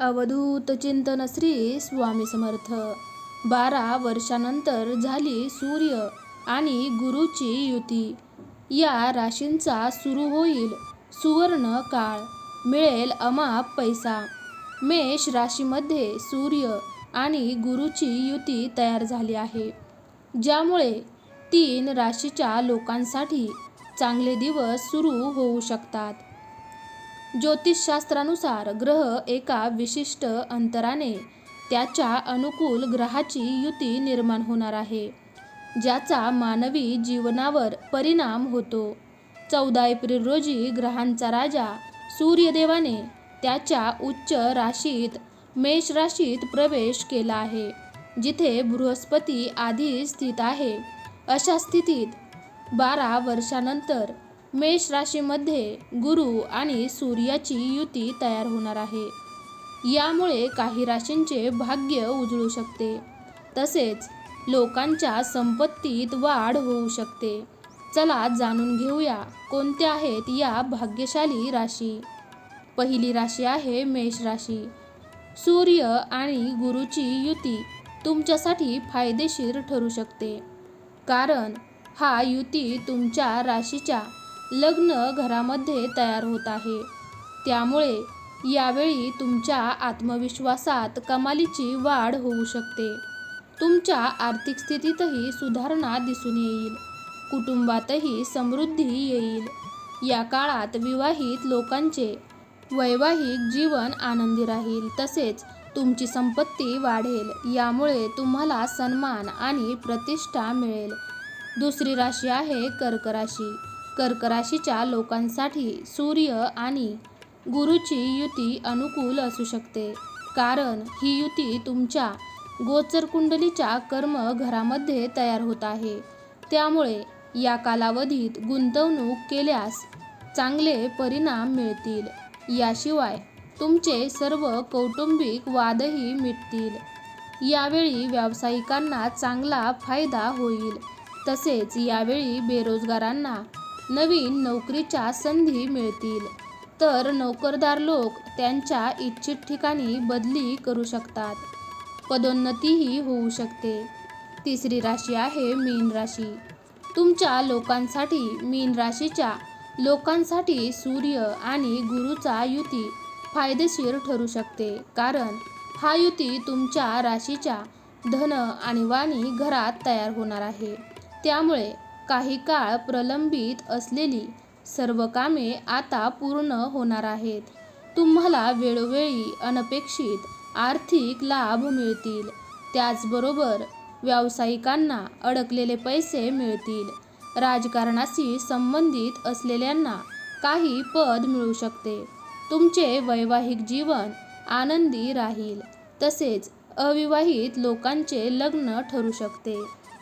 अवधूत चिंतन श्री स्वामी समर्थ. बारा वर्षानंतर झाली सूर्य आणि गुरुची युती. या राशींचा सुरू होईल सुवर्ण काळ. मिळेल अमाप पैसा. मेष राशीमध्ये सूर्य आणि गुरुची युती तयार झाली आहे. ज्यामुळे तीन राशीच्या लोकांसाठी चांगले दिवस सुरू होऊ शकतात. ज्योतिषशास्त्रानुसार ग्रह एका विशिष्ट अंतराने त्याच्या अनुकूल ग्रहाची युती निर्माण होणार आहे ज्याचा मानवी जीवनावर परिणाम होतो. चौदा एप्रिल रोजी ग्रहांचा राजा सूर्यदेवाने त्याच्या उच्च राशीत मेष राशीत प्रवेश केला आहे जिथे बृहस्पती आधी स्थित आहे. अशा स्थितीत बारा वर्षानंतर मेष राशीमध्ये गुरु आणि सूर्याची युती तयार होणार आहे. यामुळे काही राशींचे भाग्य उजळू शकते. तसेच लोकांच्या संपत्तीत वाढ होऊ शकते. चला जाणून घेऊया कोणत्या आहेत या भाग्यशाली राशी. पहिली राशी आहे मेष राशी. सूर्य आणि गुरुची युती तुमच्यासाठी फायदेशीर ठरू शकते. कारण हा युती तुमच्या राशीच्या लग्न घरामध्ये तयार होत आहे. त्यामुळे यावेळी तुमच्या आत्मविश्वासात कमालीची वाढ होऊ शकते. तुमच्या आर्थिक स्थितीतही सुधारणा दिसून येईल. कुटुंबातही समृद्धी येईल. या काळात विवाहित लोकांचे वैवाहिक जीवन आनंदी राहील तसेच तुमची संपत्ती वाढेल. यामुळे तुम्हाला सन्मान आणि प्रतिष्ठा मिळेल. दुसरी राशी आहे कर्क राशी. कर्क राशीच्या लोकांसाठी सूर्य आणि गुरुची युती अनुकूल असू शकते. कारण ही युती तुमच्या गोचर कुंडलीच्या कर्म घरामध्ये तयार होत आहे. त्यामुळे या कालावधीत गुंतवणूक केल्यास चांगले परिणाम मिळतील. याशिवाय तुमचे सर्व कौटुंबिक वादही मिटतील. यावेळी व्यावसायिकांना चांगला फायदा होईल. तसेच यावेळी बेरोजगारांना नवीन नोकरीच्या संधी मिळतील. तर नोकरदार लोक त्यांच्या इच्छित ठिकाणी बदली करू शकतात. पदोन्नतीही होऊ शकते. तिसरी राशी आहे मीन राशी. तुमच्या लोकांसाठी मीन राशीच्या लोकांसाठी सूर्य आणि गुरुचा युती फायदेशीर ठरू शकते. कारण हा युती तुमच्या राशीच्या धन आणि वाणी घरात तयार होणार आहे. त्यामुळे काही काळ प्रलंबित असलेली सर्व कामे आता पूर्ण होणार आहेत. तुम्हाला वेळोवेळी अनपेक्षित आर्थिक लाभ मिळतील. त्याचबरोबर व्यावसायिकांना अडकलेले पैसे मिळतील. राजकारणाशी संबंधित असलेल्यांना काही पद मिळू शकते. तुमचे वैवाहिक जीवन आनंदी राहील. तसेच अविवाहित लोकांचे लग्न ठरू शकते.